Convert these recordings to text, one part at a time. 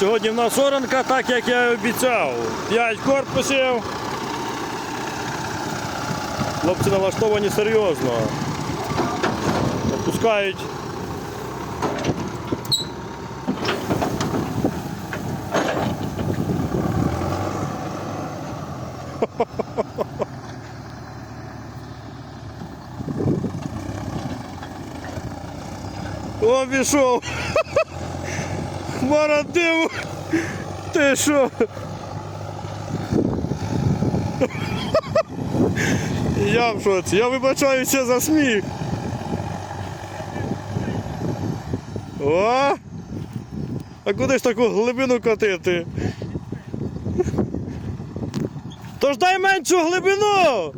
Сьогодні в нас оранка, так як я і обіцяв. 5 корпусів. Хлопці налаштовані серйозно. Опускають. О, пішов. Хмара диму. Ти що? Я в шоці. Я вибачаюся за сміх. О! А куди ж таку глибину катити? Тож дай меншу глибину!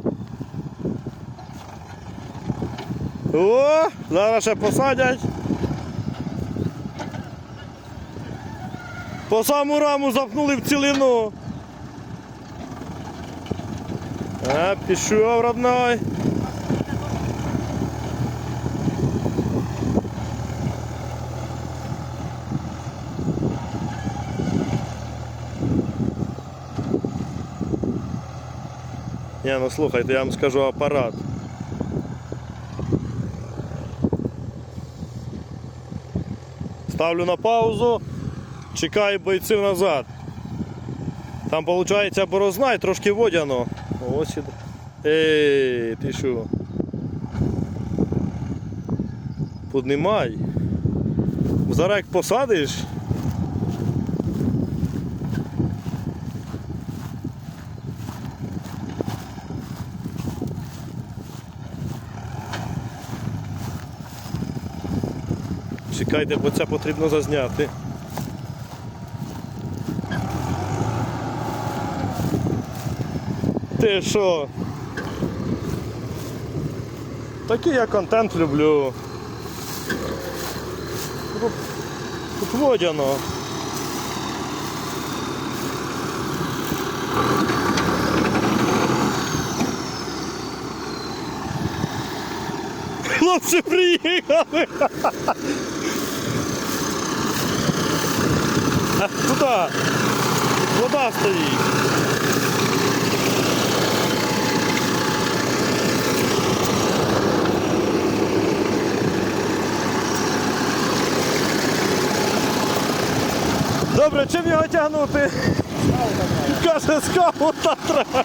О, зараз ще посадять. По саму раму запнули в цілину. А, пішов, родной. Ні, ну слухайте, я вам скажу апарат. Ставлю на паузу, чекаю бойців назад. Там виходить борозна і трошки водяно. Ось іде. Ей, ти що? Поднимай. Зараз як посадиш. Чекайте, бо це потрібно зазняти. Ти що? Такий я контент люблю. Тут, водяно. Хлопці приїхали! А, Туди! Вода стоїть. Добре, чим його тягнути? Каже, скалу та треба.